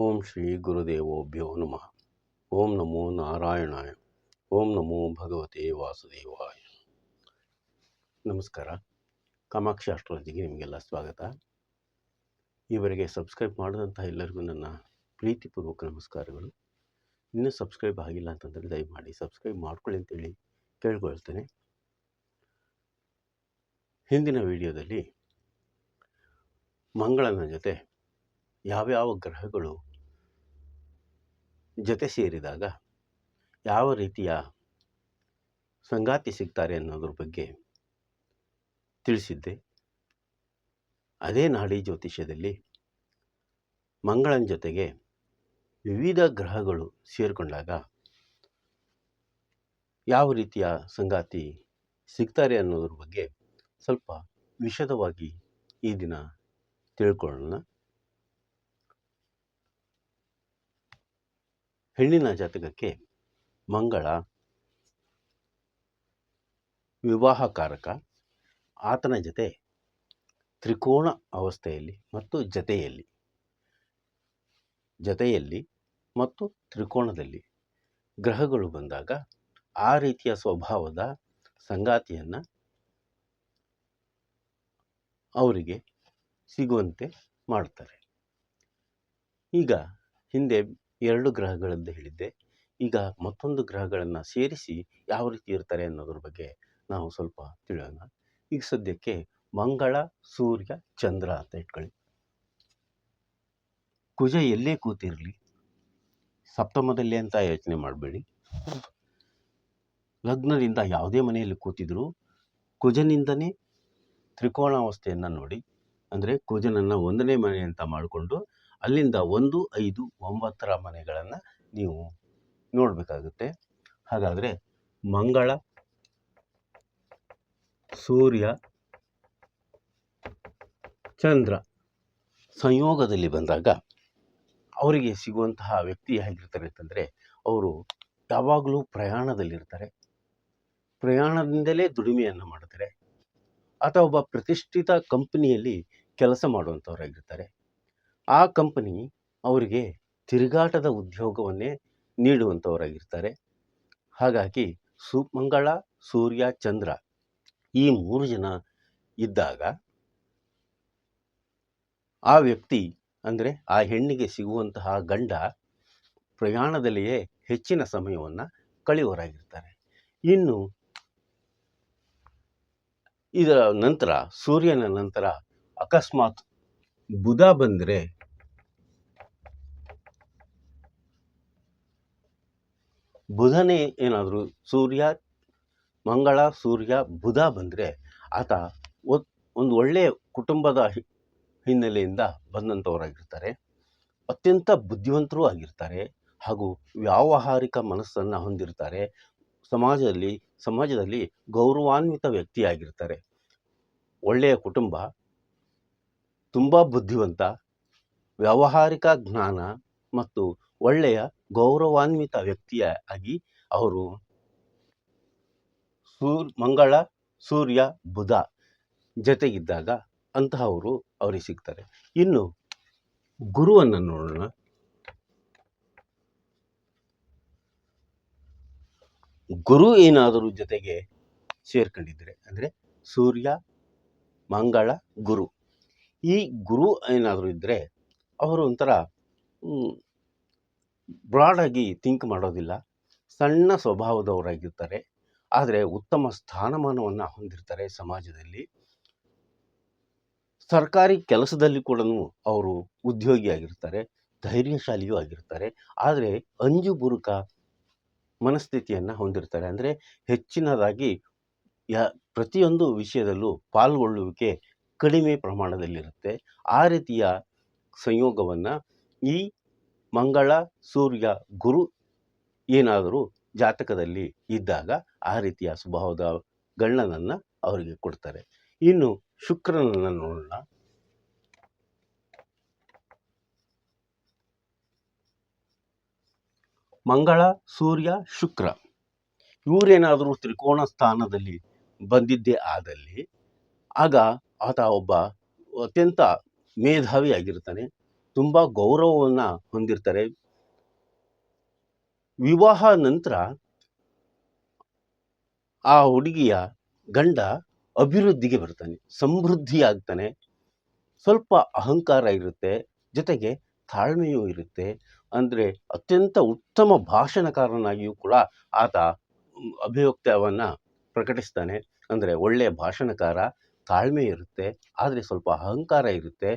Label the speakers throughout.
Speaker 1: ಓಂ ಶ್ರೀ ಗುರುದೇವೋಭ್ಯೋ ನಮಃ. ಓಂ ನಮೋ ನಾರಾಯಣಾಯ. ಓಂ ನಮೋ ಭಗವತೆ ವಾಸುದೇವಾಯ. ನಮಸ್ಕಾರ. ಕಾಮಾಕ್ಷಿ ಅಸ್ಟ್ರಾಲಜಿಗೆ ನಿಮಗೆಲ್ಲ ಸ್ವಾಗತ. ಈವರೆಗೆ ಸಬ್ಸ್ಕ್ರೈಬ್ ಮಾಡಿದಂಥ ಎಲ್ಲರಿಗೂ ನನ್ನ ಪ್ರೀತಿಪೂರ್ವಕ ನಮಸ್ಕಾರಗಳು. ಇನ್ನೂ ಸಬ್ಸ್ಕ್ರೈಬ್ ಆಗಿಲ್ಲ ಅಂತಂದರೆ ದಯಮಾಡಿ ಸಬ್ಸ್ಕ್ರೈಬ್ ಮಾಡ್ಕೊಳ್ಳಿ ಅಂತೇಳಿ ಕೇಳ್ಕೊಳ್ತೇನೆ. ಹಿಂದಿನ ವಿಡಿಯೋದಲ್ಲಿ ಮಂಗಳನ ಜೊತೆ ಯಾವ್ಯಾವ ಗ್ರಹಗಳು ಜೊತೆ ಸೇರಿದಾಗ ಯಾವ ರೀತಿಯ ಸಂಗಾತಿ ಸಿಗ್ತಾರೆ ಅನ್ನೋದ್ರ ಬಗ್ಗೆ ತಿಳಿಸಿದ್ದೆ. ಅದೇ ನಾಡಿ ಜ್ಯೋತಿಷ್ಯದಲ್ಲಿ ಮಂಗಳನ ಜೊತೆಗೆ ವಿವಿಧ ಗ್ರಹಗಳು ಸೇರಿಕೊಂಡಾಗ ಯಾವ ರೀತಿಯ ಸಂಗಾತಿ ಸಿಗ್ತಾರೆ ಅನ್ನೋದ್ರ ಬಗ್ಗೆ ಸ್ವಲ್ಪ ವಿಶದವಾಗಿ ಈ ದಿನ ತಿಳ್ಕೊಳ್ಳೋಣ. ಹೆಣ್ಣಿನ ಜಾತಕಕ್ಕೆ ಮಂಗಳ ವಿವಾಹಕಾರಕ. ಆತನ ಜೊತೆ ತ್ರಿಕೋಣ ಅವಸ್ಥೆಯಲ್ಲಿ ಮತ್ತು ಜತೆಯಲ್ಲಿ. ಜತೆಯಲ್ಲಿ ಮತ್ತು ತ್ರಿಕೋಣದಲ್ಲಿ ಗ್ರಹಗಳು ಬಂದಾಗ ಆ ರೀತಿಯ ಸ್ವಭಾವದ ಸಂಗಾತಿಯನ್ನು ಅವರಿಗೆ ಸಿಗುವಂತೆ ಮಾಡ್ತಾರೆ. ಈಗ ಹಿಂದೆ ಎರಡು ಗ್ರಹಗಳಂದು ಹೇಳಿದ್ದೆ. ಈಗ ಮತ್ತೊಂದು ಗ್ರಹಗಳನ್ನು ಸೇರಿಸಿ ಯಾವ ರೀತಿ ಇರ್ತಾರೆ ಅನ್ನೋದ್ರ ಬಗ್ಗೆ ನಾವು ಸ್ವಲ್ಪ ತಿಳಿಯೋಣ. ಈಗ ಸದ್ಯಕ್ಕೆ ಮಂಗಳ, ಸೂರ್ಯ, ಚಂದ್ರ ಅಂತ ಇಟ್ಕೊಳ್ಳಿ. ಕುಜ ಎಲ್ಲೇ ಕೂತಿರಲಿ, ಸಪ್ತಮದಲ್ಲಿ ಅಂತ ಯೋಚನೆ ಮಾಡಬೇಡಿ. ಲಗ್ನದಿಂದ ಯಾವುದೇ ಮನೆಯಲ್ಲಿ ಕೂತಿದ್ರು ಕುಜನಿಂದನೇ ತ್ರಿಕೋಣಾವಸ್ಥೆಯನ್ನು ನೋಡಿ. ಅಂದರೆ ಕುಜನನ್ನು ಒಂದನೇ ಮನೆ ಅಂತ ಮಾಡಿಕೊಂಡು ಅಲ್ಲಿಂದ ಒಂದು, ಐದು, ಒಂಬತ್ತರ ಮನೆಗಳನ್ನು ನೀವು ನೋಡಬೇಕಾಗುತ್ತೆ. ಹಾಗಾದರೆ ಮಂಗಳ, ಸೂರ್ಯ, ಚಂದ್ರ ಸಂಯೋಗದಲ್ಲಿ ಬಂದಾಗ ಅವರಿಗೆ ಸಿಗುವಂತಹ ವ್ಯಕ್ತಿ ಹೇಗಿರ್ತಾರೆ ಅಂತಂದರೆ ಅವರು ಯಾವಾಗಲೂ ಪ್ರಯಾಣದಲ್ಲಿರ್ತಾರೆ. ಪ್ರಯಾಣದಿಂದಲೇ ದುಡಿಮೆಯನ್ನು ಮಾಡ್ತಾರೆ. ಅಥವಾ ಒಬ್ಬ ಪ್ರತಿಷ್ಠಿತ ಕಂಪನಿಯಲ್ಲಿ ಕೆಲಸ ಮಾಡುವಂಥವರಾಗಿರ್ತಾರೆ ಆ ಕಂಪನಿ ಅವರಿಗೆ ತಿರುಗಾಟದ ಉದ್ಯೋಗವನ್ನೇ ನೀಡುವಂಥವರಾಗಿರ್ತಾರೆ. ಹಾಗಾಗಿ ಸು ಸೂರ್ಯ, ಚಂದ್ರ ಈ ಮೂರು ಜನ ಇದ್ದಾಗ ಆ ವ್ಯಕ್ತಿ ಅಂದರೆ ಆ ಹೆಣ್ಣಿಗೆ ಸಿಗುವಂತಹ ಗಂಡ ಪ್ರಯಾಣದಲ್ಲಿಯೇ ಹೆಚ್ಚಿನ ಸಮಯವನ್ನು ಕಳೆಯುವರಾಗಿರ್ತಾರೆ. ಇನ್ನು ಇದರ ನಂತರ ಸೂರ್ಯನ ನಂತರ ಅಕಸ್ಮಾತ್ ಬುಧ ಬಂದರೆ ಬುಧನೇ ಏನಾದರೂ ಸೂರ್ಯ, ಮಂಗಳ, ಸೂರ್ಯ, ಬುಧ ಬಂದರೆ ಆತ ಒಂದು ಒಳ್ಳೆಯ ಕುಟುಂಬದ ಹಿನ್ನೆಲೆಯಿಂದ ಬಂದಂಥವರಾಗಿರ್ತಾರೆ ಅತ್ಯಂತ ಬುದ್ಧಿವಂತರೂ ಆಗಿರ್ತಾರೆ ಹಾಗೂ ವ್ಯಾವಹಾರಿಕ ಮನಸ್ಸನ್ನು ಹೊಂದಿರ್ತಾರೆ. ಸಮಾಜದಲ್ಲಿ ಸಮಾಜದಲ್ಲಿ ಗೌರವಾನ್ವಿತ ವ್ಯಕ್ತಿಯಾಗಿರ್ತಾರೆ ಒಳ್ಳೆಯ ಕುಟುಂಬ, ತುಂಬ ಬುದ್ಧಿವಂತ, ವ್ಯಾವಹಾರಿಕ ಜ್ಞಾನ ಮತ್ತು ಒಳ್ಳೆಯ ಗೌರವಾನ್ವಿತ ವ್ಯಕ್ತಿಯಾಗಿ ಅವರು ಸೂರ್, ಮಂಗಳ, ಸೂರ್ಯ, ಬುಧ ಜೊತೆಗಿದ್ದಾಗ ಅಂತಹವರು ಅವರಿಗೆ ಸಿಗ್ತಾರೆ. ಇನ್ನು ಗುರುವನ್ನು ನೋಡೋಣ. ಗುರು ಏನಾದರೂ ಜೊತೆಗೆ ಸೇರ್ಕೊಂಡಿದ್ರೆ ಅಂದರೆ ಸೂರ್ಯ, ಮಂಗಳ, ಗುರು. ಈ ಗುರು ಏನಾದರೂ ಇದ್ದರೆ ಅವರು ಒಂಥರ ಬ್ರಾಡಾಗಿ ಥಿಂಕ್ ಮಾಡೋದಿಲ್ಲ. ಸಣ್ಣ ಸ್ವಭಾವದವರಾಗಿರ್ತಾರೆ. ಆದರೆ ಉತ್ತಮ ಸ್ಥಾನಮಾನವನ್ನು ಹೊಂದಿರ್ತಾರೆ ಸಮಾಜದಲ್ಲಿ. ಸರ್ಕಾರಿ ಕೆಲಸದಲ್ಲಿ ಕೂಡ ಅವರು ಉದ್ಯೋಗಿಯಾಗಿರ್ತಾರೆ ಧೈರ್ಯಶಾಲಿಯೂ ಆಗಿರ್ತಾರೆ. ಆದರೆ ಅಂಜುಬುರುಕ ಮನಸ್ಥಿತಿಯನ್ನು ಹೊಂದಿರ್ತಾರೆ. ಅಂದರೆ ಹೆಚ್ಚಿನದಾಗಿ ಯ ಪ್ರತಿಯೊಂದು ವಿಷಯದಲ್ಲೂ ಪಾಲ್ಗೊಳ್ಳುವಿಕೆ ಕಡಿಮೆ ಪ್ರಮಾಣದಲ್ಲಿರುತ್ತೆ. ಆ ರೀತಿಯ ಸಂಯೋಗವನ್ನು ಈ ಮಂಗಳ, ಸೂರ್ಯ, ಗುರು ಏನಾದರೂ ಜಾತಕದಲ್ಲಿ ಇದ್ದಾಗ ಆ ರೀತಿಯ ಸ್ವಭಾವದ ಗಣ್ಣನನ್ನು ಅವರಿಗೆ ಕೊಡ್ತಾರೆ. ಇನ್ನು ಶುಕ್ರನನ್ನು ನೋಡೋಣ. ಮಂಗಳ, ಸೂರ್ಯ, ಶುಕ್ರ. ಇವರೇನಾದರೂ ತ್ರಿಕೋಣ ಸ್ಥಾನದಲ್ಲಿ ಬಂದಿದ್ದೇ ಆದಲ್ಲಿ ಆಗ ಆತ ಒಬ್ಬ ಅತ್ಯಂತ ಮೇಧಾವಿ ಆಗಿರ್ತಾನೆ. ತುಂಬ ಗೌರವವನ್ನು ಹೊಂದಿರ್ತಾರೆ. ವಿವಾಹ ನಂತರ ಆ ಹುಡುಗಿಯ ಗಂಡ ಅಭಿವೃದ್ಧಿಗೆ ಬರ್ತಾನೆ ಸಮೃದ್ಧಿ ಆಗ್ತಾನೆ ಸ್ವಲ್ಪ ಅಹಂಕಾರ ಇರುತ್ತೆ, ಜೊತೆಗೆ ತಾಳ್ಮೆಯೂ ಇರುತ್ತೆ. ಅಂದರೆ ಅತ್ಯಂತ ಉತ್ತಮ ಭಾಷಣಕಾರನಾಗಿಯೂ ಕೂಡ ಆತ ಅಭಿವ್ಯಕ್ತವನ್ನು ಪ್ರಕಟಿಸ್ತಾನೆ. ಅಂದರೆ ಒಳ್ಳೆಯ ಭಾಷಣಕಾರ, ತಾಳ್ಮೆ ಇರುತ್ತೆ, ಆದರೆ ಸ್ವಲ್ಪ ಅಹಂಕಾರ ಇರುತ್ತೆ.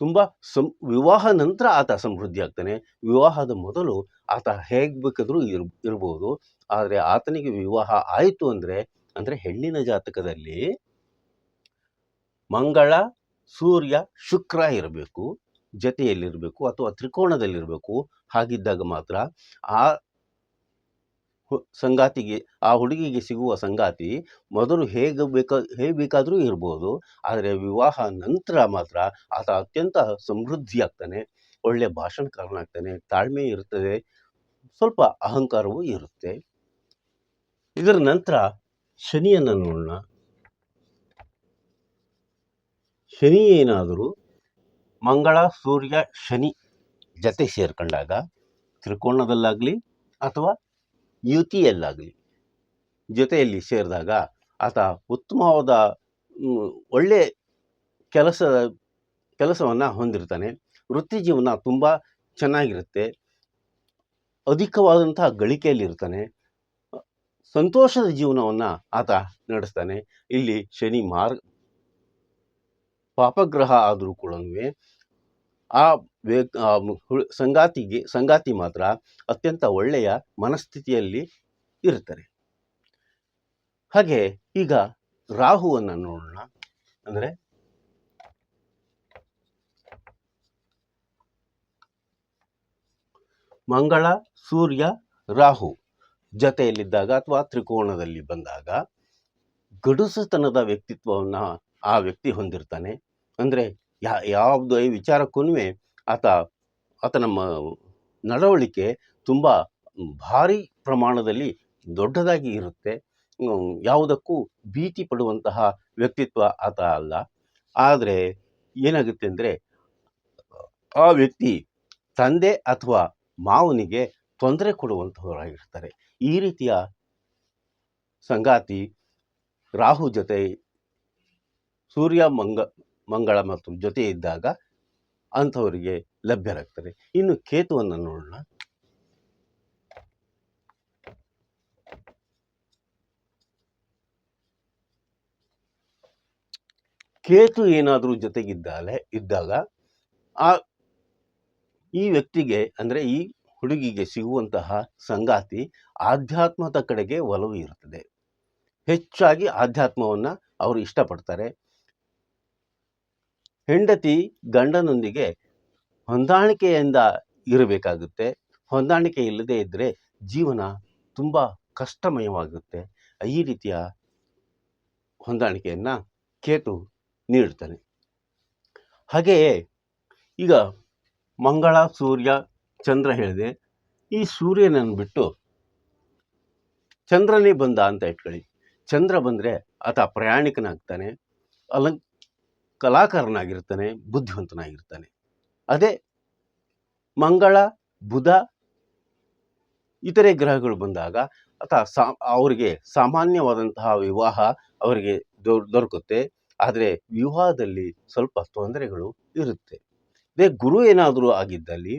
Speaker 1: ತುಂಬ ಸಂ, ವಿವಾಹ ನಂತರ ಆತ ಸಮೃದ್ಧಿ ಆಗ್ತಾನೆ. ವಿವಾಹದ ಮೊದಲು ಆತ ಹೇಗೆ ಬೇಕಾದರೂ ಇರ್, ಇರ್ಬೋದು. ಆದರೆ ಆತನಿಗೆ ವಿವಾಹ ಆಯಿತು ಅಂದರೆ ಅಂದರೆ ಹೆಣ್ಣಿನ ಜಾತಕದಲ್ಲಿ ಮಂಗಳ, ಸೂರ್ಯ, ಶುಕ್ರ ಇರಬೇಕು. ಜತೆಯಲ್ಲಿರಬೇಕು ಅಥವಾ ತ್ರಿಕೋಣದಲ್ಲಿರಬೇಕು ಹಾಗಿದ್ದಾಗ ಮಾತ್ರ ಆ ಸಂಗಾತಿಗೆ, ಆ ಹುಡುಗಿಗೆ ಸಿಗುವ ಸಂಗಾತಿ ಮೊದಲು ಹೇಗೆ ಬೇಕಾ ಹೇಗೆ ಬೇಕಾದರೂ ಇರ್ಬೋದು, ಆದರೆ ವಿವಾಹ ನಂತರ ಮಾತ್ರ ಆತ ಅತ್ಯಂತ ಸಮೃದ್ಧಿಯಾಗ್ತಾನೆ ಒಳ್ಳೆಯ ಭಾಷಣಕಾರನಾಗ್ತಾನೆ, ತಾಳ್ಮೆ ಇರ್ತದೆ, ಸ್ವಲ್ಪ ಅಹಂಕಾರವೂ ಇರುತ್ತೆ. ಇದರ ನಂತರ ಶನಿಯನ್ನು ನೋಡೋಣ. ಶನಿ ಏನಾದರೂ ಮಂಗಳ, ಸೂರ್ಯ, ಶನಿ ಜೊತೆ ಸೇರ್ಕೊಂಡಾಗ ತ್ರಿಕೋಣದಲ್ಲಾಗಲಿ ಅಥವಾ ಯುತಿಯಲ್ಲಾಗಲಿ ಜೊತೆಯಲ್ಲಿ ಸೇರಿದಾಗ ಆತ ಉತ್ತಮವಾದ ಒಳ್ಳೆ ಕೆಲಸ, ಕೆಲಸವನ್ನು ಹೊಂದಿರ್ತಾನೆ. ವೃತ್ತಿ ಜೀವನ ತುಂಬ ಚೆನ್ನಾಗಿರುತ್ತೆ. ಅಧಿಕವಾದಂತಹ ಗಳಿಕೆಯಲ್ಲಿರ್ತಾನೆ ಸಂತೋಷದ ಜೀವನವನ್ನು ಆತ ನಡೆಸ್ತಾನೆ. ಇಲ್ಲಿ ಶನಿ ಮಾರ್ಗ, ಪಾಪಗ್ರಹ ಆದರೂ ಕೂಡ ಆ ವೇ ಆ ಸಂಗಾತಿಗೆ, ಸಂಗಾತಿ ಮಾತ್ರ ಅತ್ಯಂತ ಒಳ್ಳೆಯ ಮನಸ್ಥಿತಿಯಲ್ಲಿ ಇರ್ತಾರೆ ಹಾಗೆ ಈಗ ರಾಹುವನ್ನು ನೋಡೋಣ. ಅಂದರೆ ಮಂಗಳ, ಸೂರ್ಯ, ರಾಹು ಜತೆಯಲ್ಲಿದ್ದಾಗ ಅಥವಾ ತ್ರಿಕೋಣದಲ್ಲಿ ಬಂದಾಗ ಗಡುಸುತನದ ವ್ಯಕ್ತಿತ್ವವನ್ನು ಆ ವ್ಯಕ್ತಿ ಹೊಂದಿರ್ತಾನೆ. ಅಂದರೆ ಯಾ, ಯಾವುದೇ ವಿಚಾರಕ್ಕೂ ಆತ ಆತನ ಮ ನಡವಳಿಕೆ ತುಂಬ ಭಾರಿ ಪ್ರಮಾಣದಲ್ಲಿ ದೊಡ್ಡದಾಗಿ ಇರುತ್ತೆ. ಯಾವುದಕ್ಕೂ ಭೀತಿ ಪಡುವಂತಹ ವ್ಯಕ್ತಿತ್ವ ಆತ ಅಲ್ಲ. ಆದರೆ ಏನಾಗುತ್ತೆ ಅಂದರೆ, ಆ ವ್ಯಕ್ತಿ ತಂದೆ ಅಥವಾ ಮಾವನಿಗೆ ತೊಂದರೆ ಕೊಡುವಂಥವರಾಗಿರ್ತಾರೆ ಈ ರೀತಿಯ ಸಂಗಾತಿ ರಾಹು ಜೊತೆ ಸೂರ್ಯ ಮಂಗ, ಮಂಗಳ ಮತ್ತು ಜೊತೆ ಇದ್ದಾಗ ಅಂಥವರಿಗೆ ಲಭ್ಯರಾಗ್ತಾರೆ ಇನ್ನು ಕೇತುವನ್ನು ನೋಡೋಣ. ಕೇತು ಏನಾದರೂ ಜೊತೆಗಿದ್ದಾಲೆ, ಇದ್ದಾಗ ಆ ಈ ವ್ಯಕ್ತಿಗೆ, ಅಂದರೆ ಈ ಹುಡುಗಿಗೆ ಸಿಗುವಂತಹ ಸಂಗಾತಿ ಆಧ್ಯಾತ್ಮದ ಕಡೆಗೆ ಒಲವು ಇರುತ್ತದೆ. ಹೆಚ್ಚಾಗಿ ಆಧ್ಯಾತ್ಮವನ್ನು ಅವರು ಇಷ್ಟಪಡ್ತಾರೆ. ಹೆಂಡತಿ ಗಂಡನೊಂದಿಗೆ ಹೊಂದಾಣಿಕೆಯಿಂದ ಇರಬೇಕಾಗುತ್ತೆ. ಹೊಂದಾಣಿಕೆ ಇಲ್ಲದೆ ಇದ್ದರೆ ಜೀವನ ತುಂಬ ಕಷ್ಟಮಯವಾಗುತ್ತೆ. ಈ ರೀತಿಯ ಹೊಂದಾಣಿಕೆಯನ್ನು ಕೇತು ನೀಡ್ತಾನೆ ಹಾಗೆಯೇ ಈಗ ಮಂಗಳ, ಸೂರ್ಯ, ಚಂದ್ರ ಹೇಳಿದೆ. ಈ ಸೂರ್ಯನನ್ನು ಬಿಟ್ಟು ಚಂದ್ರನೇ ಬಂದ ಅಂತ ಇಟ್ಕೊಳ್ಳಿ. ಚಂದ್ರ ಬಂದರೆ ಆತ ಪ್ರಯಾಣಿಕನಾಗ್ತಾನೆ. ಅಲಂ ಕಲಾಕಾರನಾಗಿರ್ತಾನೆ, ಬುದ್ಧಿವಂತನಾಗಿರ್ತಾನೆ. ಅದೇ ಮಂಗಳ, ಬುಧ ಇತರೆ ಗ್ರಹಗಳು ಬಂದಾಗ ಆತ ಸಾ ಅವರಿಗೆ ಸಾಮಾನ್ಯವಾದಂತಹ ವಿವಾಹ ಅವರಿಗೆ ದೊರಕುತ್ತೆ. ಆದರೆ ವಿವಾಹದಲ್ಲಿ ಸ್ವಲ್ಪ ತೊಂದರೆಗಳು ಇರುತ್ತೆ. ಅದೇ ಗುರು ಏನಾದರೂ ಆಗಿದ್ದಲ್ಲಿ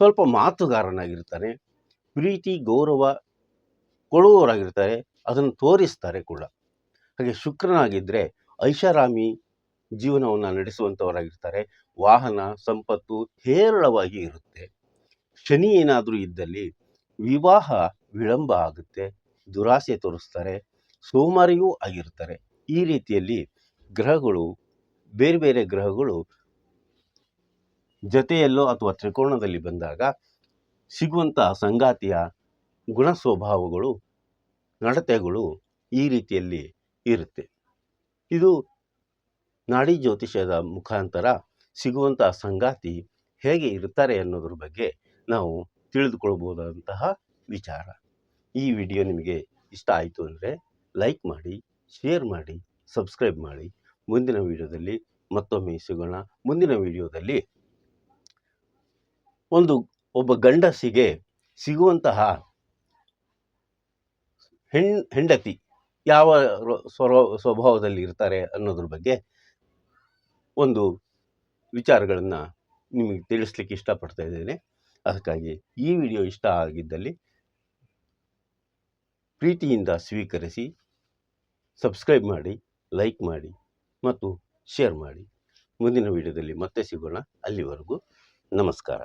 Speaker 1: ಸ್ವಲ್ಪ ಮಾತುಗಾರನಾಗಿರ್ತಾನೆ ಪ್ರೀತಿ, ಗೌರವ ಕೊಡುವವರಾಗಿರ್ತಾರೆ. ಅದನ್ನು ತೋರಿಸ್ತಾರೆ ಕೂಡ. ಹಾಗೆ ಶುಕ್ರನಾಗಿದ್ದರೆ ಐಷಾರಾಮಿ ಜೀವನವನ್ನು ನಡೆಸುವಂಥವರಾಗಿರ್ತಾರೆ ವಾಹನ, ಸಂಪತ್ತು ಹೇರಳವಾಗಿ ಇರುತ್ತೆ. ಶನಿ ಏನಾದರೂ ಇದ್ದಲ್ಲಿ ವಿವಾಹ ವಿಳಂಬ ಆಗುತ್ತೆ, ದುರಾಸೆ ತೋರಿಸ್ತಾರೆ, ಸೋಮಾರಿಯೂ ಆಗಿರ್ತಾರೆ. ಈ ರೀತಿಯಲ್ಲಿ ಗ್ರಹಗಳು, ಬೇರೆ ಬೇರೆ ಗ್ರಹಗಳು ಜೊತೆಯಲ್ಲೋ ಅಥವಾ ತ್ರಿಕೋಣದಲ್ಲಿ ಬಂದಾಗ ಸಿಗುವಂತಹ ಸಂಗಾತಿಯ ಗುಣ ಸ್ವಭಾವಗಳು ನಡತೆಗಳು ಈ ರೀತಿಯಲ್ಲಿ ಇರುತ್ತೆ. ಇದು ನಾಡಿ ಜ್ಯೋತಿಷ್ಯದ ಮುಖಾಂತರ ಸಿಗುವಂತಹ ಸಂಗಾತಿ ಹೇಗೆ ಇರ್ತಾರೆ ಅನ್ನೋದ್ರ ಬಗ್ಗೆ ನಾವು ತಿಳಿದುಕೊಳ್ಬೋದಾದಂತಹ ವಿಚಾರ. ಈ ವಿಡಿಯೋ ನಿಮಗೆ ಇಷ್ಟ ಆಯಿತು ಅಂದರೆ ಲೈಕ್ ಮಾಡಿ, ಶೇರ್ ಮಾಡಿ, ಸಬ್ಸ್ಕ್ರೈಬ್ ಮಾಡಿ. ಮುಂದಿನ ವಿಡಿಯೋದಲ್ಲಿ ಮತ್ತೊಮ್ಮೆ ಸಿಗೋಣ. ಮುಂದಿನ ವಿಡಿಯೋದಲ್ಲಿ ಒಂದು ಒಬ್ಬ ಗಂಡಸಿಗೆ ಸಿಗುವಂತಹ ಹೆಂಡತಿ ಯಾವ ಸ್ವರೋ, ಸ್ವಭಾವದಲ್ಲಿ ಇರ್ತಾರೆ ಅನ್ನೋದ್ರ ಬಗ್ಗೆ ಒಂದು ವಿಚಾರಗಳನ್ನು ನಿಮಗೆ ತಿಳಿಸ್ಲಿಕ್ಕೆ ಇಷ್ಟಪಡ್ತಾ ಇದ್ದೇನೆ. ಅದಕ್ಕಾಗಿ ಈ ವಿಡಿಯೋ ಇಷ್ಟ ಆಗಿದ್ದಲ್ಲಿ ಪ್ರೀತಿಯಿಂದ ಸ್ವೀಕರಿಸಿ, ಸಬ್ಸ್ಕ್ರೈಬ್ ಮಾಡಿ, ಲೈಕ್ ಮಾಡಿ ಮತ್ತು ಶೇರ್ ಮಾಡಿ. ಮುಂದಿನ ವಿಡಿಯೋದಲ್ಲಿ ಮತ್ತೆ ಸಿಗೋಣ. ಅಲ್ಲಿವರೆಗೂ ನಮಸ್ಕಾರ.